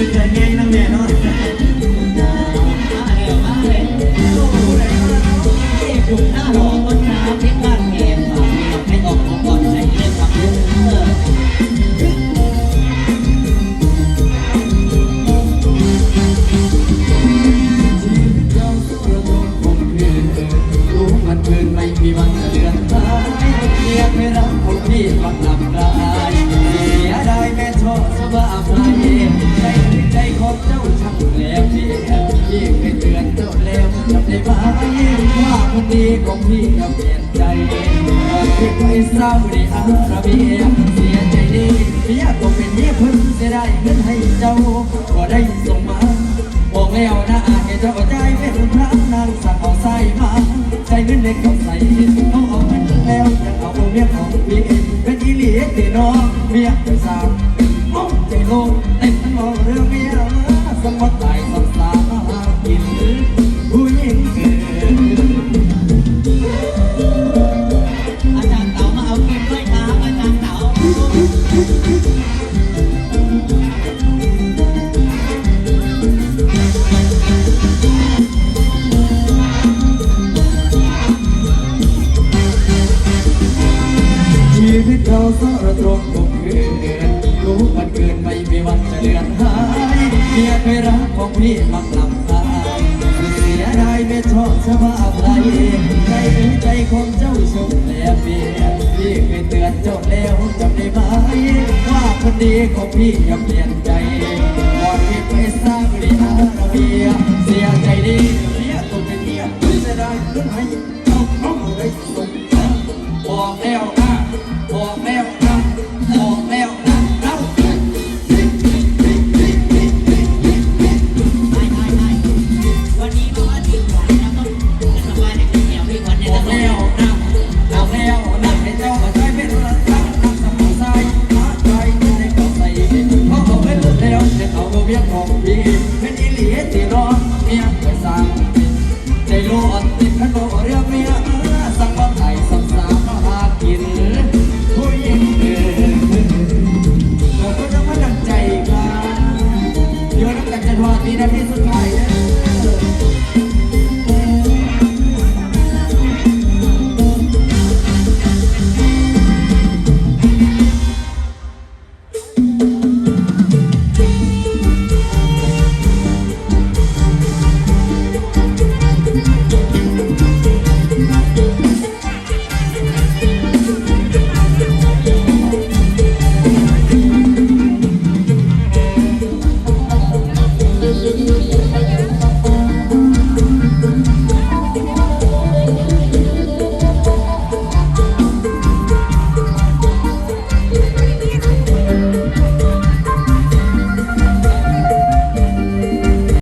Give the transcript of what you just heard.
เป็นเกิดไงนะแม่เนาะมาแล้วมาเลยโอ้โหเด็กจุกหน้าหล่อต้นน้ำเพชรบ้านเกมฝากมีให้ออกมาก่อนใส่เล่นฝักลูกเออเจ้าสุรโดนคงคืนรู้มันคืนไม่มีวันจะเลือนหายเรียกไม่รักคนที่ฟังลำลายเสียดายแม่ชอบสบาย ของพี่อย่าเปลี่ยนใจที่ไปเศร้าดีอาระเบียเสียใจดีเมียก็เป็นเมียเพิ่งจะได้เงินให้เจ้าก็ได้ส่งมาบอกแล้วนะอาจจะเจ้าใจเป็นพระนางสั่งเอาใส่มาใส่เงินเล็กเขาใส่เขาเอาเงินแล้วยังเอาเมียของพี่เป็นอีหลีเตีน้องเมียไปสามมองใจลก สารตรงคงเกินรู้มันเกินไม่มีวันจะเลือนหายเมียเคยรักของพี่มักลำพาเสียดายไม่ชอบสภาพไรใจเป็นใจของเจ้าชมแลเบียพี่เคยเตือนเจ้าแล้วจำได้ไหมว่าคนดีของพี่อย่าเปลี่ยนใจก่อนที่ไปสร้างเรียระเบียเสียใจดีเมียต้องเป็นเมียไม่จะได้เรื่องให้เอาเอาได้ เขาเอาเวียนของพี่เป็นอีหลีตีรอเมียไปสั่งใจโลดติดขนมเรียกเมียสั่งว่าไทยสับสามมาหากินผู้หญิงเดินเราก็จะมาดังใจกันเดี๋ยวนักกันจะว่าดีนะที่